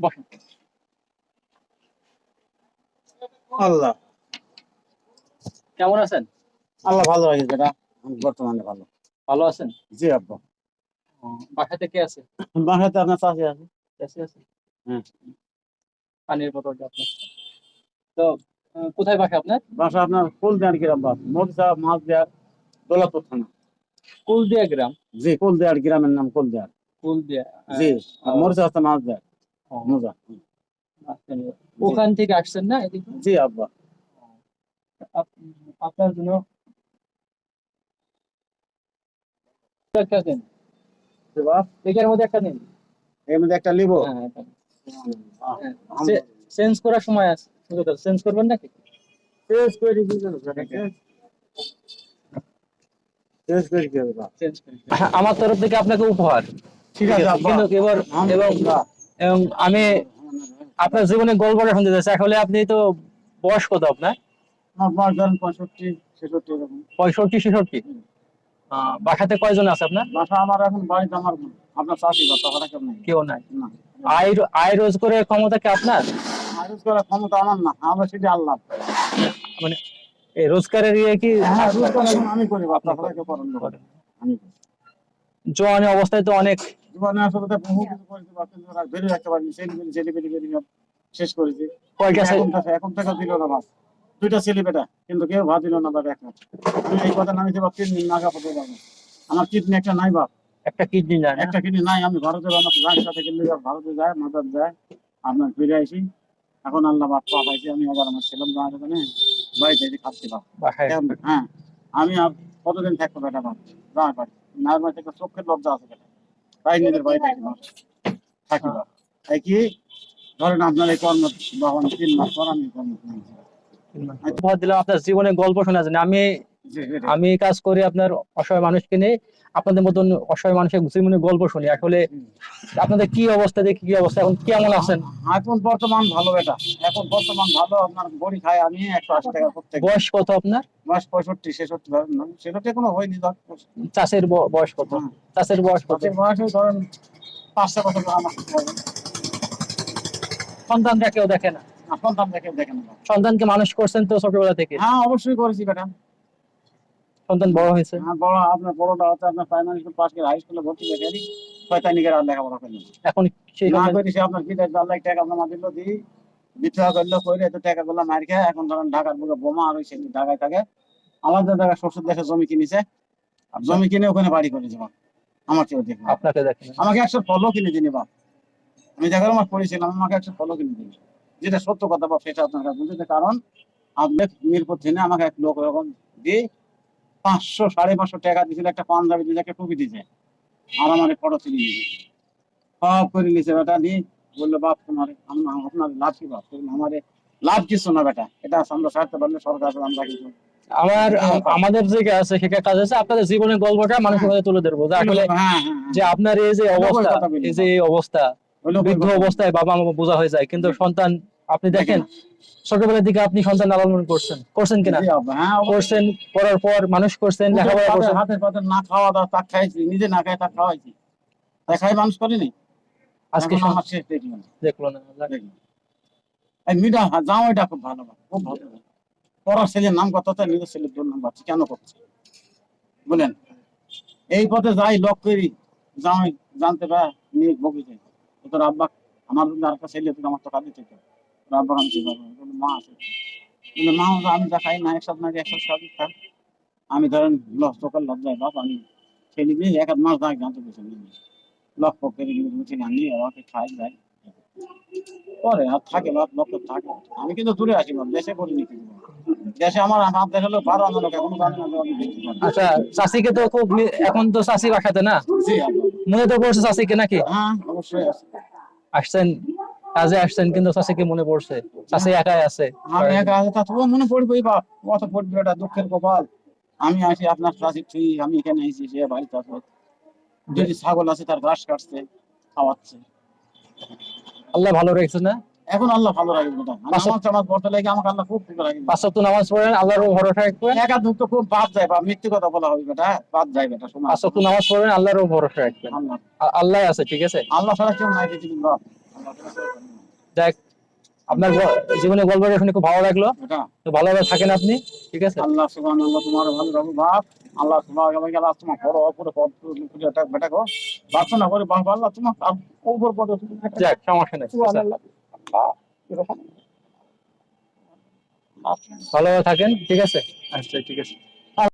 বসেন আল্লাহ। কেমন আছেন? আল্লাহ ভালো রাখে যেটা বর্তমানে ভালো। ভালো আছেন? জি আব্বা। বাসাতে কে আছে? বাসাতে আপনার চাষি আছে। আছে? হ্যাঁ। পানির বোতলটা আপনার। তো কোথায় বাসা আপনার? বাসা আপনার ফুল দেওয়ার গ্রাম বাস। মরিচা মাছ দেওয়ার দোলাপুর থানা। কুলদিয়া গ্রাম? জি কুল দেওয়ার গ্রামের নাম কুল দেওয়ার কুলদিয়া জি মরিচা হচ্ছে মাছ ওখান থেকে আসছেন না এদিকে? জি আব্বা। আপনার জন্য একটা দিন। মধ্যে একটা এর মধ্যে একটা লিবো হ্যাঁ দিন। হ্যাঁ। চেঞ্জ করার সময় আছে। চেঞ্জ করবেন নাকি? শেষ করে চেঞ্জ আমার তরফ থেকে আপনাকে উপহার। ঠিক আছে এবার এবং আলহামদুলিল্লাহ। এবং আমি আপনার জীবনে গল্পটা শুনতে চাচ্ছি আসলে আপনি তো বয়স কত আপনার? পঁয়ষট্টি ছেষট্টি বাসাতে কয়জন আছে আপনার? বাসা আমার এখন বাড়িতে আমার আপনার চাষি বাসা কেউ নাই। আয় আয় রোজ করে ক্ষমতা কি আপনার? আয়োজ করার ক্ষমতা আমার না। আমরা সেটা আল্লাহ। মানে এই রোজগারের ইয়ে কি? হ্যাঁ আমি করি করি। জোয়ানি অবস্থায় তো অনেক জীবনে আসলে বহু কিছু করেছি কিন্তু ওরা রাখতে পারিনি। ছেলে ছেলে শেষ করেছি। এখন থেকে দিল না বাস। দুইটা ছেলে বেটা কিন্তু কেউ ভাত দিল না বাপ এক আমি এই কথা নামিতে বাপ দিন নাগা পড়তে পারব আমার কিডনি একটা নাই বাপ। একটা কিডনি যায় একটা কিডনি নাই আমি ভারতে আমার যার সাথে কিনলে ভারতে যায় মাদার যায় আপনার ফিরে আসি। এখন আল্লাহ বাপ পাইছি আমি এখানে বাড়িতে এসে খাচ্ছি বাপ। হ্যাঁ আমি কতদিন থাকব বেটা বাপ? যাওয়ার পারি না থেকে চোখের লজ্জা আছে বেটা। কি? ধরেন আপনার এই কর্ম বাহন তিন মাস পর। আমি কর্ম দিলাম আপনার জীবনে গল্প শোনা যায় আমি। আমি কাজ করি আপনার অসহায় মানুষকে নিয়ে। আপনাদের মতন অসহায় মানুষের জীবনে গল্প শুনি। আসলে আপনাদের কি অবস্থা দেখি কি অবস্থা এখন কেমন আছেন? এখন বর্তমান ভালো বেটা। এখন বর্তমান ভালো। আপনার বড়ি খাই আমি একশো আশি টাকা বয়স কত আপনার? মাস পঁয়ষট্টি ছেষট্টি ধরেন না কোনো হয়নি ধর। চাষের বয়স কত? হ্যাঁ। চাষের বয়স কত? ধরেন পাঁচটা বছর সন্তানরা কেউ দেখে না? সন্তান দেখে না। সন্তানকে মানুষ করছেন তো ছোটবেলা থেকে? হ্যাঁ অবশ্যই করেছি বেটা। সন্তান বড় হয়েছে? হ্যাঁ বড় আপনার বড়টা হচ্ছে আপনার প্রাইমারি স্কুল পাস করে হাই স্কুলে ভর্তি হয়ে গেলি শয়তানিকের আর লেখাপড়া করলেন এখন সেই না করি সে আপনার কি দেয় আল্লাহ টাকা জমা দিল দি বিদ্রোহ করল করে এত টাকা গুলো মার খেয়ে এখন ধরেন ঢাকার বুকে বোমা আর ওই ঢাকায় থাকে। আমাদের জায়গায় শ্বশুর দেশে জমি কিনেছে। আর জমি কিনে ওখানে বাড়ি করেছে বাপ আমার কেউ দেখবে আপনাকে দেখে আমাকে একশো ফলও কিনে দিনি বাপ আমি দেখার আমার পড়েছিলাম আমাকে একশো ফলও কিনে দিনি যেটা সত্য কথা বাপ সেটা আপনার কাছে বুঝতে কারণ আপনি মিরপুর থেকে আমাকে এক লোক এরকম দিয়ে পাঁচশো সাড়ে পাঁচশো টাকা দিয়েছিল একটা পাঞ্জাবি দিয়েছে একটা টুপি দিয়েছে। আর আমার ফটো তুলে নিয়েছে। সব করে নিয়েছে বেটা দিয়ে বলল বাপ তোমার আপনার লাভ কি বাপ? আমার লাভ কিছু না বেটা। এটা আমরা সারতে পারলে সরকার আমরা কিছু আমার আমাদের যে কাজ আছে সেটা কাজ আছে আপনাদের জীবনের গল্পটা মানুষের মধ্যে তুলে ধরবো। যে আসলে হ্যাঁ হ্যাঁ যে আপনার এই যে অবস্থা এই যে এই অবস্থা হ্যাঁ বৃদ্ধ অবস্থায় বাবা মা বোঝা হয়ে যায়। কিন্তু সন্তান আপনি দেখেন। ছোটবেলার দিকে আপনি সন্তান লালন পালন করছেন। করছেন কিনা? হ্যাঁ। করছেন করার পর মানুষ করছেন লেখাপড়া হাতের করছেন। হাতের পাতে না খাওয়া দাওয়া তা খাইছি নিজে না খাই তা খাওয়াইছি। তাই খাই মানুষ করিনি? আজকে দেখল না দেখল না এই মিডা জামাইটা খুব ভালো খুব ভালো। পড়ার ছেলের নাম কত? তাই নিজের ছেলের দুর নাম পাচ্ছি কেন করছে? বলেন। এই পথে যাই, লক করি জামাই জানতে পারে নিয়ে বকিছে তো তোর আব্বা, আমার আর একটা ছেলে তুই আমার তো কাঁদে থেকে তোর আব্বা আমি মা আছে। মা আমি না একসাথে নাকি একসাথে সবই খাই। আমি ধরেন, লস তোকার লজ্জায় বাপ, আমি ছেলে দিয়ে এক মাস দাগ জানতে পেরেছি। লক পক করে গিয়ে বুঝি না, নিয়ে আমাকে খাই যাই। পরে আর থাকে, বাপ লক্ষ থাকে। আমি কিন্তু দূরে আছি দেশে করিনি কিছু। দেশে আমার বারো লোক এখনও আমি আচ্ছা চাষিকে তো খুব এখন তো চাষি বাসাতে না? মনে তো পড়ছে চাষিকে নাকি? হ্যাঁ অবশ্যই আছে। আসছেন কাজে আসছেন কিন্তু চাষিকে মনে পড়ছে। চাষি একাই আছে। আমি একা আছে তা তবুও মনে পড়বে বাপ কত পড়বে এটা দুঃখের কপাল। আমি আসি আপনার কাছে ঠিক আমি এখানে এসেছি সে বাড়িতে আছে যদি ছাগল আছে তার ঘাস কাটছে খাওয়াচ্ছে। আল্লাহ ভালো রেখেছে না? এখন আল্লাহ ভালো রাখবে আমার বর্তে লাগে আমাকে আল্লাহ খুব ভালো রাখবে পাঁচ সপ্তাহ নামাজ পড়েন আল্লাহর ভরসা রাখবেন। একা দুঃখ খুব বাদ যায় বা মৃত্যু কথা বলা হবে বেটা বাদ যায় বেটা শোনা। পাঁচ সপ্তাহ নামাজ পড়বেন আল্লাহর ভরসা রাখবেন। আল্লাহ। আল্লাহ আছে ঠিক আছে? আল্লাহ ছাড়া কেউ নাই পৃথিবীর আল্লাহ। যাক আপনার জীবনে গল্পটা শুনে খুব ভালো লাগল। তো ভালোভাবে থাকেন আপনি ঠিক আছে? আল্লাহ সুবহানাল্লাহ তোমার ভালো রাখো বাপ। আল্লাহ গেল তোমার বড় অপরে পদ খুঁজে বেটা গো। করে বাপ আল্লাহ তোমার উপর পদে যাক সমস্যা নেই ভালোভাবে থাকেন ঠিক আছে? আচ্ছা ঠিক আছে।